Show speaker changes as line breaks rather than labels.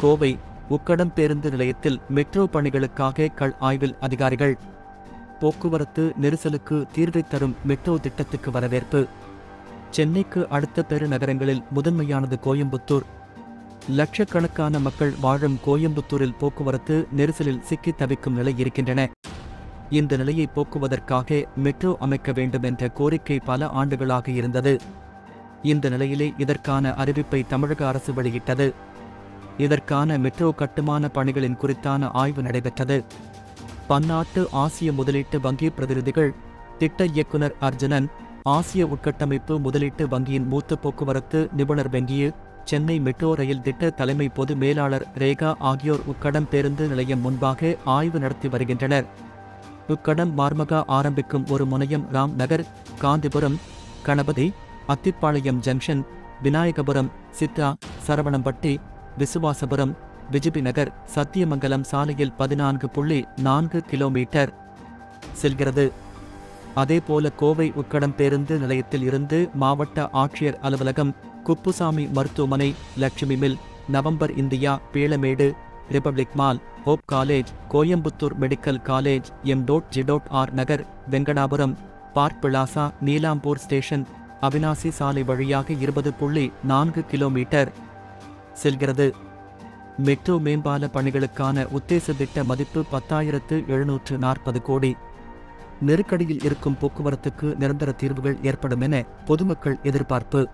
கோவை உக்கடம் பேருந்து நிலையத்தில் மெட்ரோ பணிகளுக்காக கள் ஆய்வில் அதிகாரிகள். போக்குவரத்து நெரிசலுக்கு தீர்வை தரும் மெட்ரோ திட்டத்துக்கு வரவேற்பு. சென்னைக்கு அடுத்த பெருநகரங்களில் முதன்மையானது கோயம்புத்தூர். லட்சக்கணக்கான மக்கள் வாழும் கோயம்புத்தூரில் போக்குவரத்து நெரிசலில் சிக்கி தவிக்கும் நிலை இருக்கின்றன. இந்த நிலையை போக்குவதற்காக மெட்ரோ அமைக்க வேண்டும் என்ற கோரிக்கை பல ஆண்டுகளாக இருந்தது. இந்த நிலையிலே இதற்கான அறிவிப்பை தமிழக அரசு வெளியிட்டது. இதற்கான மெட்ரோ கட்டுமான பணிகளின் குறித்தான ஆய்வு நடைபெற்றது. பன்னாட்டு ஆசிய முதலீட்டு வங்கி பிரதிநிதிகள் திட்ட இயக்குனர் அர்ஜுனன் ஆசிய உட்கட்டமைப்பு முதலீட்டு வங்கியின் மூத்த போக்குவரத்து நிபுணர் வெங்கியு சென்னை மெட்ரோ ரயில் திட்ட தலைமை பொது மேலாளர் ரேகா ஆகியோர் உக்கடம் பேருந்து நிலையம் முன்பாக ஆய்வு நடத்தி வருகின்றனர். உக்கடம் மார்மகா ஆரம்பிக்கும் ஒரு முனையம் ராம் நகர் காந்திபுரம் கணபதி அத்திப்பாளையம் ஜங்ஷன் விநாயகபுரம் சித்ரா சரவணம்பட்டி விசுவாசபுரம் விஜிபி நகர் சத்தியமங்கலம் சாலையில் பதினான்கு புள்ளி நான்கு கிலோமீட்டர் செல்கிறது. அதேபோல கோவை உக்கடம் பேருந்து நிலையத்தில் இருந்து மாவட்ட ஆட்சியர் அலுவலகம் குப்புசாமி மருத்துவமனை Lakshmi mill November India Peelamedu republic mall hope college Coimbatore medical college M dot G dot R Nagar Venkatapuram park plaza Neelambur station Avinashi சாலை வழியாக இருபது புள்ளி நான்கு கிலோமீட்டர் செல்கிறது. மெட்ரோ மேம்பால பணிகளுக்கான உத்தேச திட்ட மதிப்பு பத்தாயிரத்து எழுநூற்று நாற்பது கோடி. நெருக்கடியில் இருக்கும் போக்குவரத்துக்கு நிரந்தர தீர்வுகள் ஏற்படும் என பொதுமக்கள் எதிர்பார்ப்பு.